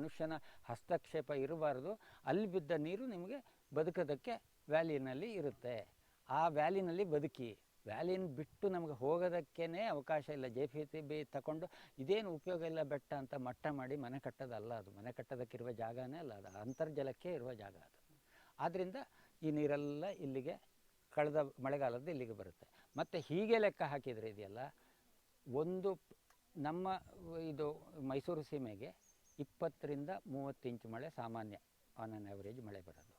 ಮನುಷ್ಯನ ಹಸ್ತಕ್ಷೇಪ ಇರಬಾರ್ದು. ಅಲ್ಲಿ ಬಿದ್ದ ನೀರು ನಿಮಗೆ ಬದುಕೋದಕ್ಕೆ ವ್ಯಾಲಿನಲ್ಲಿ ಇರುತ್ತೆ. ಆ ವ್ಯಾಲಿನಲ್ಲಿ ಬದುಕಿ. ವ್ಯಾಲಿನ ಬಿಟ್ಟು ನಮಗೆ ಹೋಗೋದಕ್ಕೇ ಅವಕಾಶ ಇಲ್ಲ. ಜೆ ಪಿ ಸಿ ಬಿ ತಗೊಂಡು ಇದೇನು ಉಪಯೋಗ ಇಲ್ಲ ಬೆಟ್ಟ ಅಂತ ಮಟ್ಟ ಮಾಡಿ ಮನೆ ಕಟ್ಟೋದಲ್ಲ ಅದು. ಮನೆ ಕಟ್ಟೋದಕ್ಕಿರುವ ಜಾಗನೇ ಅಲ್ಲ ಅದು. ಅಂತರ್ಜಲಕ್ಕೆ ಇರುವ ಜಾಗ ಅದು. ಆದ್ದರಿಂದ ಈ ನೀರೆಲ್ಲ ಇಲ್ಲಿಗೆ ಕಳೆದ ಮಳೆಗಾಲದ ಇಲ್ಲಿಗೆ ಬರುತ್ತೆ. ಮತ್ತು ಹೀಗೆ ಲೆಕ್ಕ ಹಾಕಿದರೆ ಇದೆಯಲ್ಲ, ಒಂದು ನಮ್ಮ ಇದು ಮೈಸೂರು ಸೀಮೆಗೆ ಇಪ್ಪತ್ತರಿಂದ ಮೂವತ್ತು ಇಂಚು ಮಳೆ ಸಾಮಾನ್ಯ ಆನ್ ಆನ್ ಆ್ಯಾವ್ರೇಜ್ ಮಳೆ ಬರೋದು.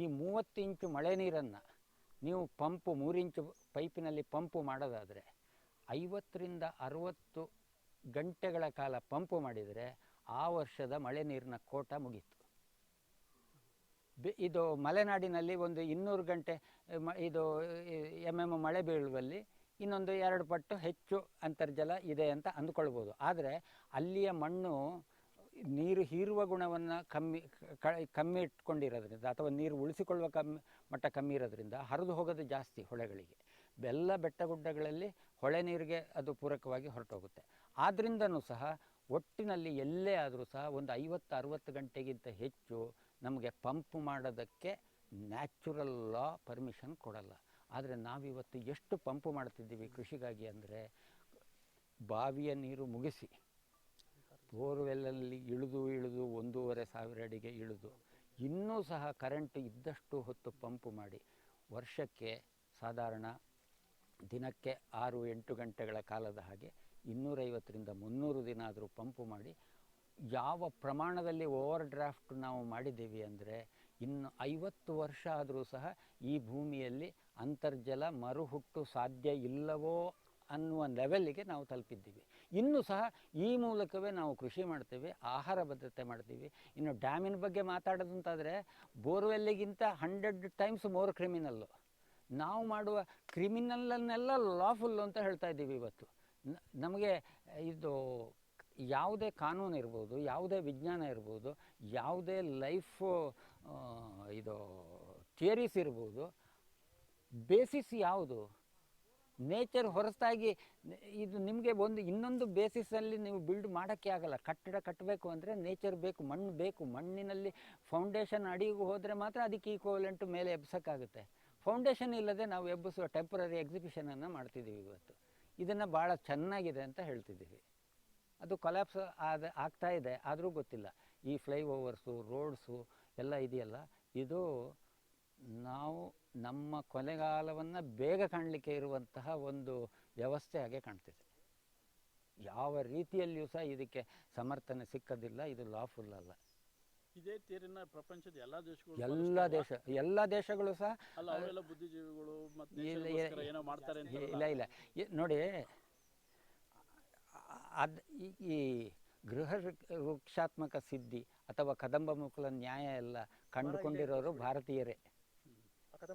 ಈ ಮೂವತ್ತು ಇಂಚು ಮಳೆ ನೀರನ್ನು ನೀವು ಪಂಪು ಮೂರು ಇಂಚು ಪೈಪಿನಲ್ಲಿ ಪಂಪು ಮಾಡೋದಾದರೆ ಐವತ್ತರಿಂದ ಅರುವತ್ತು ಗಂಟೆಗಳ ಕಾಲ ಪಂಪು ಮಾಡಿದರೆ ಆ ವರ್ಷದ ಮಳೆ ನೀರಿನ ಕೋಟ ಮುಗೀತು. ಇದು ಮಲೆನಾಡಿನಲ್ಲಿ ಒಂದು ಇನ್ನೂರು ಗಂಟೆ, ಮ, ಇದು ಎಂ ಎಂ ಮಳೆ ಬೀಳುವಲ್ಲಿ ಇನ್ನೊಂದು ಎರಡು ಪಟ್ಟು ಹೆಚ್ಚು ಅಂತರ್ಜಲ ಇದೆ ಅಂತ ಅಂದ್ಕೊಳ್ಬೋದು. ಆದರೆ ಅಲ್ಲಿಯ ಮಣ್ಣು ನೀರು ಹೀರುವ ಗುಣವನ್ನು ಕಮ್ಮಿ ಕಮ್ಮಿ ಇಟ್ಕೊಂಡಿರೋದ್ರಿಂದ ಅಥವಾ ನೀರು ಉಳಿಸಿಕೊಳ್ಳುವ ಕಮ್ಮಿ ಮಟ್ಟ ಕಮ್ಮಿ ಇರೋದ್ರಿಂದ ಹರಿದು ಹೋಗೋದು ಜಾಸ್ತಿ ಹೊಳೆಗಳಿಗೆ. ಬೆಲ್ಲ ಬೆಟ್ಟ ಗುಡ್ಡಗಳಲ್ಲಿ ಹೊಳೆ ನೀರಿಗೆ ಅದು ಪೂರಕವಾಗಿ ಹೊರಟೋಗುತ್ತೆ. ಆದ್ದರಿಂದನೂ ಸಹ ಒಟ್ಟಿನಲ್ಲಿ ಎಲ್ಲೇ ಆದರೂ ಸಹ ಒಂದು ಐವತ್ತು, ಅರುವತ್ತು ಗಂಟೆಗಿಂತ ಹೆಚ್ಚು ನಮಗೆ ಪಂಪ್ ಮಾಡೋದಕ್ಕೆ ನ್ಯಾಚುರಲ್ ಲಾ ಪರ್ಮಿಷನ್ ಕೊಡಲ್ಲ. ಆದರೆ ನಾವಿವತ್ತು ಎಷ್ಟು ಪಂಪ್ ಮಾಡ್ತಿದ್ದೀವಿ ಕೃಷಿಗಾಗಿ ಅಂದರೆ ಬಾವಿಯ ನೀರು ಮುಗಿಸಿ. ಬೋರ್ವೆಲ್ಲಲ್ಲಿ ಇಳಿದು ಇಳಿದು ಒಂದೂವರೆ ಸಾವಿರ ಅಡಿಗೆ ಇಳಿದು, ಇನ್ನೂ ಸಹ ಕರೆಂಟ್ ಇದ್ದಷ್ಟು ಹೊತ್ತು ಪಂಪು ಮಾಡಿ, ವರ್ಷಕ್ಕೆ ಸಾಧಾರಣ ದಿನಕ್ಕೆ ಆರು ಎಂಟು ಗಂಟೆಗಳ ಕಾಲದ ಹಾಗೆ ಇನ್ನೂರೈವತ್ತರಿಂದ ಮುನ್ನೂರು ದಿನ ಆದರೂ ಪಂಪು ಮಾಡಿ, ಯಾವ ಪ್ರಮಾಣದಲ್ಲಿ ಓವರ್ ಡ್ರಾಫ್ಟ್ ನಾವು ಮಾಡಿದ್ದೀವಿ ಅಂದರೆ ಇನ್ನು ಐವತ್ತು ವರ್ಷ ಆದರೂ ಸಹ ಈ ಭೂಮಿಯಲ್ಲಿ ಅಂತರ್ಜಲ ಮರುಹುಟ್ಟು ಸಾಧ್ಯ ಇಲ್ಲವೋ ಅನ್ನುವ ಲೆವೆಲ್ಲಿಗೆ ನಾವು ತಲುಪಿದ್ದೀವಿ. ಇನ್ನೂ ಸಹ ಈ ಮೂಲಕವೇ ನಾವು ಕೃಷಿ ಮಾಡ್ತೀವಿ, ಆಹಾರ ಭದ್ರತೆ ಮಾಡ್ತೀವಿ. ಇನ್ನು ಡ್ಯಾಮಿನ ಬಗ್ಗೆ ಮಾತಾಡೋದಂತಾದರೆ ಬೋರ್ವೆಲ್ಲಿಗಿಂತ ಹಂಡ್ರೆಡ್ ಟೈಮ್ಸ್ ಮೋರ್ ಕ್ರಿಮಿನಲ್ಲು ನಾವು ಮಾಡುವ ಕ್ರಿಮಿನಲ್ಲನ್ನೆಲ್ಲ ಲಾಫುಲ್ ಅಂತ ಹೇಳ್ತಾ ಇದ್ದೀವಿ ಇವತ್ತು. ನಮಗೆ ಇದು ಯಾವುದೇ ಕಾನೂನು ಇರ್ಬೋದು, ಯಾವುದೇ ವಿಜ್ಞಾನ ಇರ್ಬೋದು, ಯಾವುದೇ ಲೈಫ್ ಇದು ಥಿಯರೀಸ್ ಇರ್ಬೋದು, ಬೇಸಿಸ್ ಯಾವುದು? ನೇಚರ್ ಹೊರತಾಗಿ ಇದು ನಿಮಗೆ ಒಂದು ಇನ್ನೊಂದು ಬೇಸಿಸಲ್ಲಿ ನೀವು ಬಿಲ್ಡ್ ಮಾಡೋಕ್ಕೆ ಆಗಲ್ಲ. ಕಟ್ಟಡ ಕಟ್ಟಬೇಕು ಅಂದರೆ ನೇಚರ್ ಬೇಕು, ಮಣ್ಣು ಬೇಕು. ಮಣ್ಣಿನಲ್ಲಿ ಫೌಂಡೇಶನ್ ಅಡಿಗೆ ಹೋದರೆ ಮಾತ್ರ ಅದಕ್ಕೆ ಈಕ್ವಲೆಂಟ್ ಮೇಲೆ ಎಬ್ಸೋಕ್ಕಾಗುತ್ತೆ. ಫೌಂಡೇಶನ್ ಇಲ್ಲದೆ ನಾವು ಎಬ್ಬಿಸುವ ಟೆಂಪ್ರರಿ ಎಕ್ಸಿಬಿಷನನ್ನು ಮಾಡ್ತಿದ್ದೀವಿ ಇವತ್ತು. ಇದನ್ನು ಭಾಳ ಚೆನ್ನಾಗಿದೆ ಅಂತ ಹೇಳ್ತಿದ್ದೀವಿ. ಅದು ಕೊಲ್ಯಾಪ್ಸ್ ಆದ, ಆಗ್ತಾ ಇದೆ. ಆದರೂ ಗೊತ್ತಿಲ್ಲ. ಈ ಫ್ಲೈ ಓವರ್ಸು ರೋಡ್ಸು ಎಲ್ಲ ಇದೆಯಲ್ಲ. ಇದು ನಾವು ನಮ್ಮ ಕೊನೆಗಾಲವನ್ನು ಬೇಗ ಕಾಣಲಿಕ್ಕೆ ಇರುವಂತಹ ಒಂದು ವ್ಯವಸ್ಥೆ ಹಾಗೆ ಕಾಣ್ತಿದೆ. ಯಾವ ರೀತಿಯಲ್ಲಿಯೂ ಸಹ ಇದಕ್ಕೆ ಸಮರ್ಥನೆ ಸಿಕ್ಕದಿಲ್ಲ ಇದು ಲಾಫುಲ್ ಅಲ್ಲ. ಇದೇ ತೀರಿನ ಪ್ರಪಂಚದ ಎಲ್ಲ ದೇಶಗಳು ಎಲ್ಲ ದೇಶ ಎಲ್ಲ ದೇಶಗಳು ಸಹ ಬುದ್ಧಿಜೀವಿಗಳು ಮತ್ತೆ ಇಲ್ಲ, ಇಲ್ಲ, ಏನೋ ಮಾಡ್ತಾರೆ ಇಲ್ಲ ಇಲ್ಲ. ನೋಡಿ ಅದು ಈ ಗೃಹ ವೃಕ್- ವೃಕ್ಷಾತ್ಮಕ ಸಿದ್ಧಿ ಅಥವಾ ಕದಂಬ ಮುಕುಲ ನ್ಯಾಯ ಎಲ್ಲ ಕಂಡುಕೊಂಡಿರೋರು ಭಾರತೀಯರೇ.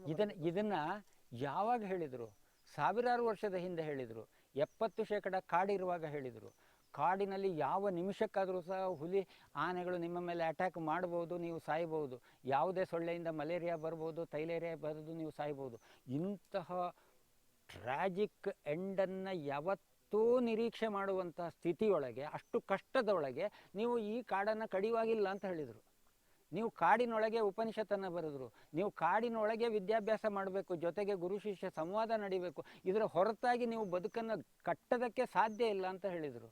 ಇದನ್ನ ಇದನ್ನ ಯಾವಾಗ ಹೇಳಿದರು? ಸಾವಿರಾರು ವರ್ಷದ ಹಿಂದೆ ಹೇಳಿದರು. ಎಪ್ಪತ್ತು ಶೇಕಡ ಕಾಡಿರುವಾಗ ಹೇಳಿದರು. ಕಾಡಿನಲ್ಲಿ ಯಾವ ನಿಮಿಷಕ್ಕಾದರೂ ಸಹ ಹುಲಿ ಆನೆಗಳು ನಿಮ್ಮ ಮೇಲೆ ಅಟ್ಯಾಕ್ ಮಾಡ್ಬೋದು ನೀವು ಸಾಯ್ಬೋದು. ಯಾವುದೇ ಸೊಳ್ಳೆಯಿಂದ ಮಲೇರಿಯಾ ಬರ್ಬೋದು ತೈಲೇರಿಯಾ ಬರೋದು ನೀವು ಸಾಯ್ಬೋದು. ಇಂತಹ ಟ್ರ್ಯಾಜಿಕ್ ಎಂಡನ್ನು ಯಾವತ್ತೂ ನಿರೀಕ್ಷೆ ಮಾಡುವಂತಹ ಸ್ಥಿತಿಯೊಳಗೆ ಅಷ್ಟು ಕಷ್ಟದೊಳಗೆ ನೀವು ಈ ಕಾಡನ್ನು ಕಡಿಯುವಾಗಿಲ್ಲ ಅಂತ ಹೇಳಿದರು. ನೀವು ಕಾಡಿನೊಳಗೆ ಉಪನಿಷತ್ತನ್ನು ಬರೆದ್ರು, ನೀವು ಕಾಡಿನೊಳಗೆ ವಿದ್ಯಾಭ್ಯಾಸ ಮಾಡಬೇಕು, ಜೊತೆಗೆ ಗುರು ಶಿಷ್ಯ ಸಂವಾದ ನಡಿಬೇಕು, ಇದರ ಹೊರತಾಗಿ ನೀವು ಬದುಕನ್ನು ಕಟ್ಟೋದಕ್ಕೆ ಸಾಧ್ಯ ಇಲ್ಲ ಅಂತ ಹೇಳಿದರು.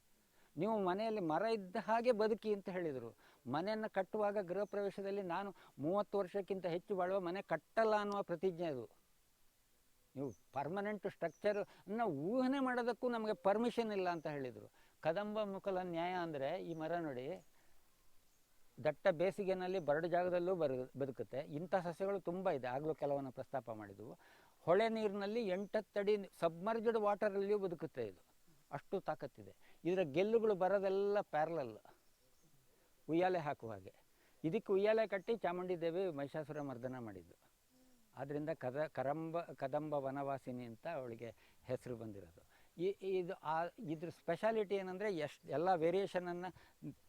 ನೀವು ಮನೆಯಲ್ಲಿ ಮರ ಇದ್ದ ಹಾಗೆ ಬದುಕಿ ಅಂತ ಹೇಳಿದರು. ಮನೆಯನ್ನು ಕಟ್ಟುವಾಗ ಗೃಹ ಪ್ರವೇಶದಲ್ಲಿ ನಾನು ಮೂವತ್ತು ವರ್ಷಕ್ಕಿಂತ ಹೆಚ್ಚು ಬಾಳುವ ಮನೆ ಕಟ್ಟಲ್ಲ ಅನ್ನುವ ಪ್ರತಿಜ್ಞೆ ಅದು. ನೀವು ಪರ್ಮನೆಂಟ್ ಸ್ಟ್ರಕ್ಚರನ್ನು ಊಹನೆ ಮಾಡೋದಕ್ಕೂ ನಮಗೆ ಪರ್ಮಿಷನ್ ಇಲ್ಲ ಅಂತ ಹೇಳಿದರು. ಕದಂಬ ಮುಕಲ ನ್ಯಾಯ ಅಂದರೆ ಈ ಮರ ನೋಡಿ ದಟ್ಟ ಬೇಸಿಗೆನಲ್ಲಿ ಬರಡು ಜಾಗದಲ್ಲೂ ಬರ, ಬದುಕುತ್ತೆ. ಇಂಥ ಸಸ್ಯಗಳು ತುಂಬ ಇದೆ. ಆಗಲೂ ಕೆಲವನ್ನು ಪ್ರಸ್ತಾಪ ಮಾಡಿದ್ವು. ಹೊಳೆ ನೀರಿನಲ್ಲಿ ಎಂಟತ್ತಡಿ ಸಬ್ಮರ್ಜ್ಡ್ ವಾಟರಲ್ಲಿಯೂ ಬದುಕುತ್ತೆ ಇದು. ಅಷ್ಟು ತಾಕತ್ತಿದೆ. ಇದರ ಗೆಲ್ಲುಗಳು ಬರೋದೆಲ್ಲ ಪ್ಯಾರಲಲ್. ಉಯ್ಯಾಲೆ ಹಾಕುವ ಹಾಗೆ. ಇದಕ್ಕೆ ಉಯ್ಯಾಲೆ ಕಟ್ಟಿ ಚಾಮುಂಡಿ ದೇವಿ ಮಹಿಷಾಸುರ ಮರ್ದನ ಮಾಡಿದ್ದು. ಆದ್ದರಿಂದ ಕದ, ಕರಂಬ, ಕದಂಬ ವನವಾಸಿನಿ ಅಂತ ಅವಳಿಗೆ ಹೆಸರು ಬಂದಿರೋದು. ಈ, ಇದು ಆ, ಇದ್ರ ಸ್ಪೆಷಾಲಿಟಿ ಏನಂದರೆ ಎಷ್ಟು, ಎಲ್ಲ ವೇರಿಯೇಷನನ್ನು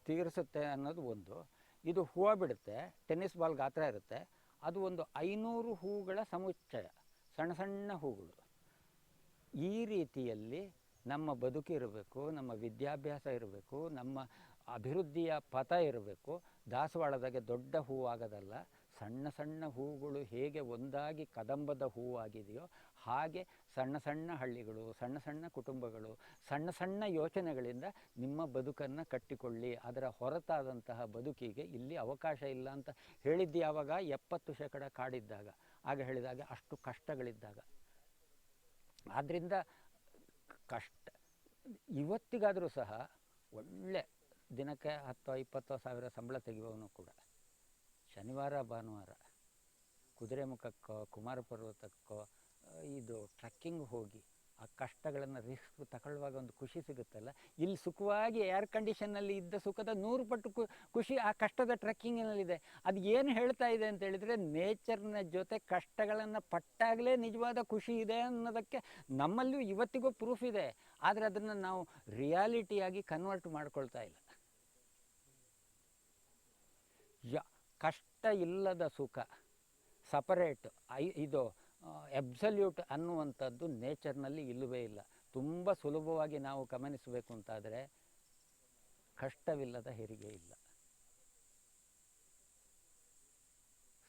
ತೀರಿಸುತ್ತೆ ಅನ್ನೋದು ಒಂದು. ಇದು ಹೂವು ಬಿಡುತ್ತೆ, ಟೆನ್ನಿಸ್ ಬಾಲ್ ಗಾತ್ರ ಇರುತ್ತೆ. ಅದು ಒಂದು ಐನೂರು ಹೂಗಳ ಸಮುಚ್ಚಯ, ಸಣ್ಣ ಸಣ್ಣ ಹೂಗಳು ಈ ರೀತಿಯಲ್ಲಿ ನಮ್ಮ ಬದುಕು ಇರಬೇಕು, ನಮ್ಮ ವಿದ್ಯಾಭ್ಯಾಸ ಇರಬೇಕು, ನಮ್ಮ ಅಭಿವೃದ್ಧಿಯ ಪಥ ಇರಬೇಕು. ದಾಸವಾಳದಾಗೆ ದೊಡ್ಡ ಹೂವು ಆಗೋದಲ್ಲ ಸಣ್ಣ ಸಣ್ಣ ಹೂಗಳು ಹೇಗೆ ಒಂದಾಗಿ ಕದಂಬದ ಹೂವಾಗಿದೆಯೋ ಹಾಗೆ ಸಣ್ಣ ಸಣ್ಣ ಹಳ್ಳಿಗಳು, ಸಣ್ಣ ಸಣ್ಣ ಕುಟುಂಬಗಳು, ಸಣ್ಣ ಸಣ್ಣ ಯೋಚನೆಗಳಿಂದ ನಿಮ್ಮ ಬದುಕನ್ನು ಕಟ್ಟಿಕೊಳ್ಳಿ. ಅದರ ಹೊರತಾದಂತಹ ಬದುಕಿಗೆ ಇಲ್ಲಿ ಅವಕಾಶ ಇಲ್ಲ ಅಂತ ಹೇಳಿದ್ದು ಯಾವಾಗ? ಎಪ್ಪತ್ತು ಶೇಕಡ ಕಾಡಿದ್ದಾಗ. ಆಗ ಹೇಳಿದಾಗ ಅಷ್ಟು ಕಷ್ಟಗಳಿದ್ದಾಗ. ಆದ್ದರಿಂದ ಕಷ್ಟ, ಇವತ್ತಿಗಾದರೂ ಸಹ ಒಳ್ಳೆ ದಿನಕ್ಕೆ ಹತ್ತೋ, ಇಪ್ಪತ್ತೋ ಸಾವಿರ ಸಂಬಳ ತೆಗೆಯುವವನು ಕೂಡ ಶನಿವಾರ, ಭಾನುವಾರ ಕುದುರೆಮುಖಕ್ಕೋ ಕುಮಾರ ಪರ್ವತಕ್ಕೋ ಇದು ಟ್ರಕ್ಕಿಂಗ್ ಹೋಗಿ ಆ ಕಷ್ಟಗಳನ್ನು ರಿಸ್ಕ್ ತಗೊಳ್ಳುವಾಗ ಒಂದು ಖುಷಿ ಸಿಗುತ್ತಲ್ಲ? ಇಲ್ಲಿ ಸುಖವಾಗಿ ಏರ್ ಕಂಡೀಷನ್ನಲ್ಲಿ ಇದ್ದ ಸುಖದ ನೂರು ಪಟ್ಟು ಖುಷಿ ಆ ಕಷ್ಟದ ಟ್ರಕ್ಕಿಂಗಿನಲ್ಲಿದೆ ಅದು ಏನು ಹೇಳ್ತಾ ಇದೆ ಅಂತ ಹೇಳಿದರೆ ನೇಚರ್ನ ಜೊತೆ ಕಷ್ಟಗಳನ್ನು ಪಟ್ಟಾಗಲೇ ನಿಜವಾದ ಖುಷಿ ಇದೆ ಅನ್ನೋದಕ್ಕೆ ನಮ್ಮಲ್ಲೂ ಇವತ್ತಿಗೂ ಪ್ರೂಫ್ ಇದೆ. ಆದರೆ ಅದನ್ನು ನಾವು ರಿಯಾಲಿಟಿಯಾಗಿ ಕನ್ವರ್ಟ್ ಮಾಡ್ಕೊಳ್ತಾ ಇಲ್ಲ. ಯ, ಕಷ್ಟ ಇಲ್ಲದ ಸುಖ ಸಪರೇಟ್ ಐ, ಇದು ಎಬ್ಸಲ್ಯೂಟ್ ಅನ್ನುವಂಥದ್ದು ನೇಚರ್ನಲ್ಲಿ ಇಲ್ಲವೇ ಇಲ್ಲ. ತುಂಬ ಸುಲಭವಾಗಿ ನಾವು ಗಮನಿಸಬೇಕು ಅಂತಾದರೆ ಕಷ್ಟವಿಲ್ಲದ ಹೆರಿಗೆ ಇಲ್ಲ.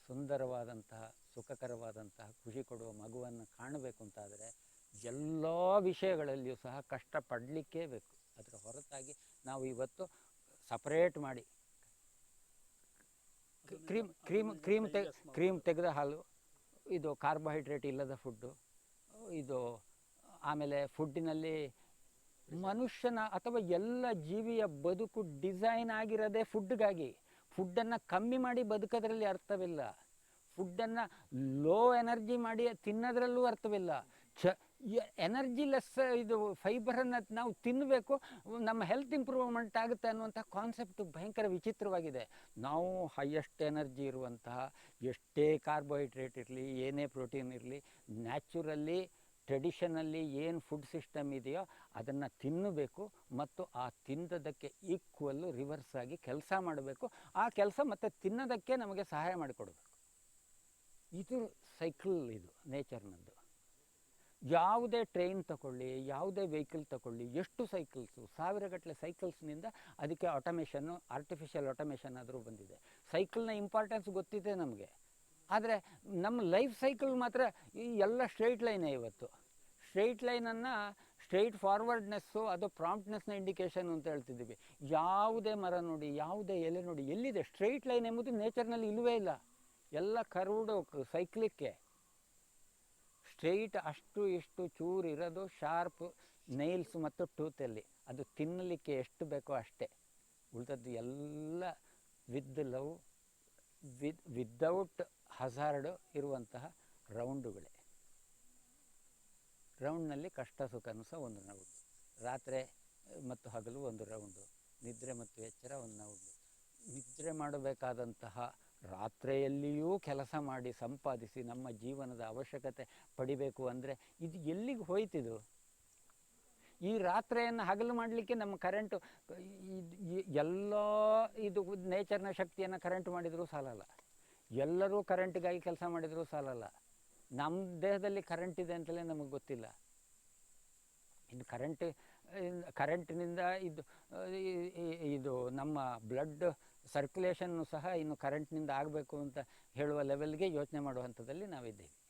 ಸುಂದರವಾದಂತಹ ಸುಖಕರವಾದಂತಹ ಖುಷಿ ಕೊಡುವ ಮಗುವನ್ನು ಕಾಣಬೇಕು ಅಂತಾದರೆ ಎಲ್ಲ ವಿಷಯಗಳಲ್ಲಿಯೂ ಸಹ ಕಷ್ಟ ಪಡಲಿಕ್ಕೇ ಬೇಕು. ಅದರ ಹೊರತಾಗಿ ನಾವು ಇವತ್ತು ಸಪರೇಟ್ ಮಾಡಿ. ಕ್ರೀಮ್ ಕ್ರೀಮ್ ಕ್ರೀಮ್ ತೆಗ್ ಕ್ರೀಮ್ ತೆಗೆದ ಹಾಲು ಇದು ಕಾರ್ಬೋಹೈಡ್ರೇಟ್ ಇಲ್ಲದ ಫುಡ್ಡು ಇದು ಆಮೇಲೆ ಫುಡ್ಡಿನಲ್ಲಿ ಮನುಷ್ಯನ ಅಥವಾ ಎಲ್ಲ ಜೀವಿಯ ಬದುಕು ಡಿಸೈನ್ ಆಗಿರೋದೇ ಫುಡ್ಗಾಗಿ ಫುಡ್ಡನ್ನು ಕಮ್ಮಿ ಮಾಡಿ ಬದುಕೋದ್ರಲ್ಲಿ ಅರ್ಥವಿಲ್ಲ. ಫುಡ್ಡನ್ನು ಲೋ ಎನರ್ಜಿ ಮಾಡಿ ತಿನ್ನೋದ್ರಲ್ಲೂ ಅರ್ಥವಿಲ್ಲ. ಚ ಎನರ್ಜಿ ಲೆಸ್ ಇದು ಫೈಬರನ್ನು ನಾವು ತಿನ್ನಬೇಕು ನಮ್ಮ ಹೆಲ್ತ್ ಇಂಪ್ರೂವ್ಮೆಂಟ್ ಆಗುತ್ತೆ ಅನ್ನುವಂಥ ಕಾನ್ಸೆಪ್ಟ್ ಭಯಂಕರ ವಿಚಿತ್ರವಾಗಿದೆ. ನಾವು ಹೈಯೆಸ್ಟ್ ಎನರ್ಜಿ ಇರುವಂತಹ ಎಷ್ಟೇ ಕಾರ್ಬೋಹೈಡ್ರೇಟ್ ಇರಲಿ, ಏನೇ ಪ್ರೋಟೀನ್ ಇರಲಿ ನ್ಯಾಚುರಲ್ಲಿ ಟ್ರೆಡಿಷನಲ್ಲಿ ಏನು ಫುಡ್ ಸಿಸ್ಟಮ್ ಇದೆಯೋ ಅದನ್ನು ತಿನ್ನಬೇಕು ಮತ್ತು ಆ ತಿಂದದಕ್ಕೆ ಈಕ್ವಲ್ಲು ರಿವರ್ಸ್ ಆಗಿ ಕೆಲಸ ಮಾಡಬೇಕು. ಆ ಕೆಲಸ ಮತ್ತು ತಿನ್ನೋದಕ್ಕೆ ನಮಗೆ ಸಹಾಯ ಮಾಡಿಕೊಡ್ಬೇಕು. ಇದು ಸೈಕಲ್ ಇದು ನೇಚರ್ನದ್ದು. ಯಾವುದೇ ಟ್ರೈನ್ ತಗೊಳ್ಳಿ ಯಾವುದೇ ವೆಹಿಕಲ್ ತಗೊಳ್ಳಿ ಎಷ್ಟು ಸೈಕಲ್ಸು ಸಾವಿರಗಟ್ಟಲೆ ಸೈಕಲ್ಸ್ನಿಂದ ಅದಕ್ಕೆ ಆಟೋಮೇಷನ್ನು ಆರ್ಟಿಫಿಷಿಯಲ್ ಆಟೋಮೇಷನ್ ಆದರೂ ಬಂದಿದೆ. ಸೈಕಲ್ನ ಇಂಪಾರ್ಟೆನ್ಸ್ ಗೊತ್ತಿದೆ ನಮಗೆ. ಆದರೆ ನಮ್ಮ ಲೈಫ್ ಸೈಕಲ್ ಮಾತ್ರ ಈ ಎಲ್ಲ ಸ್ಟ್ರೈಟ್ ಲೈನೇ ಇವತ್ತು. ಸ್ಟ್ರೈಟ್ ಲೈನನ್ನು ಸ್ಟ್ರೈಟ್ ಫಾರ್ವರ್ಡ್ನೆಸ್ಸು ಅದು ಪ್ರಾಂಪ್ಟ್ನೆಸ್ನ ಇಂಡಿಕೇಶನ್ ಅಂತ ಹೇಳ್ತಿದ್ದೀವಿ. ಯಾವುದೇ ಮರ ನೋಡಿ, ಯಾವುದೇ ಎಲೆ ನೋಡಿ, ಎಲ್ಲಿದೆ? ಸ್ಟ್ರೈಟ್ ಲೈನ್ ಎಂಬುದು ನೇಚರ್ನಲ್ಲಿ ಇಲ್ಲವೇ ಇಲ್ಲ. ಎಲ್ಲ ಕರುಡು ಸೈಕ್ಲಿಕ್ಕೆ ಸ್ಟ್ರೈಟ್ ಅಷ್ಟು ಇಷ್ಟು ಚೂರು ಇರೋದು ಶಾರ್ಪ್ ನೈಲ್ಸ್ ಮತ್ತು ಟೂತಲ್ಲಿ ಅದು ತಿನ್ನಲಿಕ್ಕೆ ಎಷ್ಟು ಬೇಕೋ ಅಷ್ಟೇ. ಉಳಿದದ್ದು ಎಲ್ಲ with love, with, without hazard ಇರುವಂತಹ ರೌಂಡುಗಳೇ. ರೌಂಡ್ನಲ್ಲಿ ಕಷ್ಟ ಸುಖನೂ ಸಹ ಒಂದು ರೌಂಡು. ರಾತ್ರಿ ಮತ್ತು ಹಗಲು ಒಂದು ರೌಂಡು. ನಿದ್ರೆ ಮತ್ತು ಎಚ್ಚರ ಒಂದು ರೌಂಡು. ನಿದ್ರೆ ಮಾಡಬೇಕಾದಂತಹ ರಾತ್ರಿಯಲ್ಲಿಯೂ ಕೆಲಸ ಮಾಡಿ ಸಂಪಾದಿಸಿ ನಮ್ಮ ಜೀವನದ ಅವಶ್ಯಕತೆ ಪಡಿಬೇಕು ಅಂದರೆ ಇದು ಎಲ್ಲಿಗೆ ಹೋಯ್ತಿದು? ಈ ರಾತ್ರಿಯನ್ನು ಹಗಲು ಮಾಡಲಿಕ್ಕೆ ನಮ್ಮ ಕರೆಂಟು ಎಲ್ಲ ಇದು ನೇಚರ್ನ ಶಕ್ತಿಯನ್ನು ಕರೆಂಟ್ ಮಾಡಿದರೂ ಸಾಲಲ್ಲ. ಎಲ್ಲರೂ ಕರೆಂಟ್ಗಾಗಿ ಕೆಲಸ ಮಾಡಿದರೂ ಸಾಲಲ್ಲ. ನಮ್ಮ ದೇಹದಲ್ಲಿ ಕರೆಂಟ್ ಇದೆ ಅಂತಲೇ ನಮಗೆ ಗೊತ್ತಿಲ್ಲ. ಇನ್ನು ಕರೆಂಟ್ ಕರೆಂಟಿನಿಂದ ಇದು ಇದು ನಮ್ಮ ಬ್ಲಡ್ ಸರ್ಕ್ಯುಲೇಷನ್ನು ಸಹ ಇನ್ನು ಕರೆಂಟ್ನಿಂದ ಆಗಬೇಕು ಅಂತ ಹೇಳುವ ಲೆವೆಲ್ಗೆ ಯೋಚನೆ ಮಾಡುವ ಹಂತದಲ್ಲಿ ನಾವಿದ್ದೇವೆ.